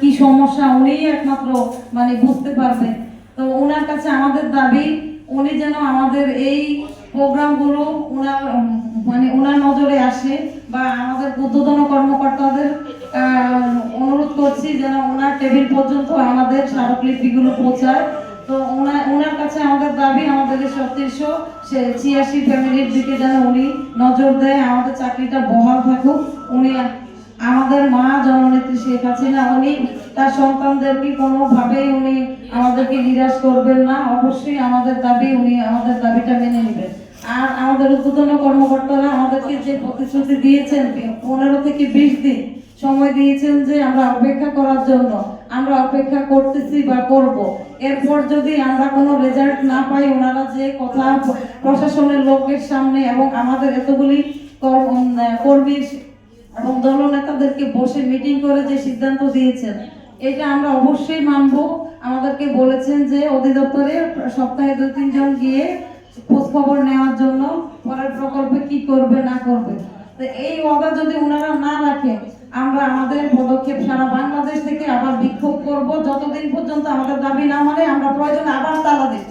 কি সমস্যা? উনি একমাত্র মানে বুঝতে পারবে তো ওনার কাছে আমাদের দাবি, উনি যেন আমাদের এই প্রোগ্রামগুলো ওনার মানে ওনার নজরে আসে বা আমাদের উদ্বোধন কর্মকর্তাদের অনুরোধ করছি যেন ওনার টেবিল পর্যন্ত আমাদের স্মারকলিপিগুলো পৌঁছায়। তো ওনার ওনার কাছে আমাদের দাবি, আমাদের এই সে ছিয়াশি ফ্যামিলির দিকে যেন উনি নজর দেয়, আমাদের চাকরিটা বহাল থাকুক। উনি আমাদের মা জননেত্রী শেখ হাসিনা, উনি তার সন্তানদেরকে কোনোভাবেই উনি আমাদেরকে নিরাশ করবেন না। অবশ্যই আমাদের দাবি, উনি আমাদের দাবিটা মেনে নেবেন। আর আমাদের উদ্বোধন কর্মকর্তারা আমাদেরকে যে প্রতিশ্রুতি দিয়েছেন, পনেরো থেকে বিশ দিন সময় দিয়েছেন যে আমরা অপেক্ষা করার জন্য, আমরা অপেক্ষা করতেছি বা করব। এরপর যদি আমরা কোনো রেজাল্ট না পাই, ওনারা যে কথা প্রশাসনের লোকের সামনে এবং আমাদের এতগুলি কর- কর্মী এবং দলনেতাদেরকে বসে মিটিং করে যে সিদ্ধান্ত দিয়েছেন, এটা আমরা অবশ্যই মানব। আমাদেরকে বলেছেন যে অধিদপ্তরে সপ্তাহে দু তিনজন গিয়ে খোঁজ খবর নেওয়ার জন্য পরের প্রকল্পে কি করবে, না করবে। তো এই ওয়াদা যদি ওনারা না রাখে, আমরা আমাদের পদক্ষেপ সারা বাংলাদেশ থেকে আবার বিক্ষোভ করব। যতদিন পর্যন্ত আমাদের দাবি না মানে আমরা প্রয়োজনে আবার তালা দেব।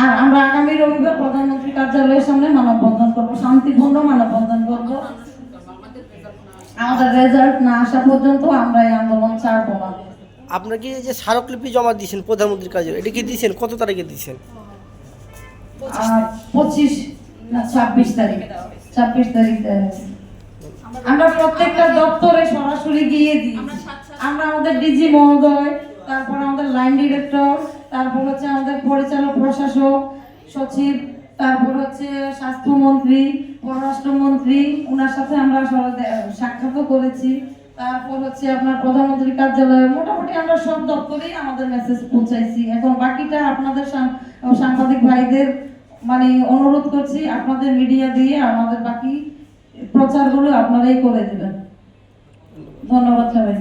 আর আমরা আগামী রবিবার প্রধানমন্ত্রী কার্যালয়ের সামনে মানববন্ধন করব শান্তিপূর্ণ মানববন্ধন করব। আমাদের রেজাল্ট না আসা পর্যন্ত আমরা এই আন্দোলন ছাড়বো না। আপনার কি এই যে স্মারকলিপি জমা দিয়েছেন প্রধানমন্ত্রীর কাজে এটা কি দিয়েছেন? কত তারিখে দিয়েছেন? আর পঁচিশ না ছাব্বিশ তারিখ। ছাব্বিশ তারিখ আমরা প্রত্যেকটা দপ্তরে সরাসরি গিয়ে দিই। আমরা আমাদের ডিজি মহোদয় তারপর আমাদের লাইন ডিরেক্টর তারপর হচ্ছে আমাদের পরিচালক, প্রশাসক, সচিব, তারপর হচ্ছে স্বাস্থ্যমন্ত্রী, পররাষ্ট্রমন্ত্রী ওনার সাথে আমরা সাক্ষাৎও করেছি। তারপর হচ্ছে আপনার প্রধানমন্ত্রী কার্যালয়ে মোটামুটি আমরা সব দপ্তরেই আমাদের মেসেজ পৌঁছাইছি। এখন বাকিটা আপনাদের সাংবাদিক ভাইদের মানে অনুরোধ করছি, আপনাদের মিডিয়া দিয়ে আমাদের বাকি প্রচারগুলো আপনারাই করে দেবেন। ধন্যবাদ সবাই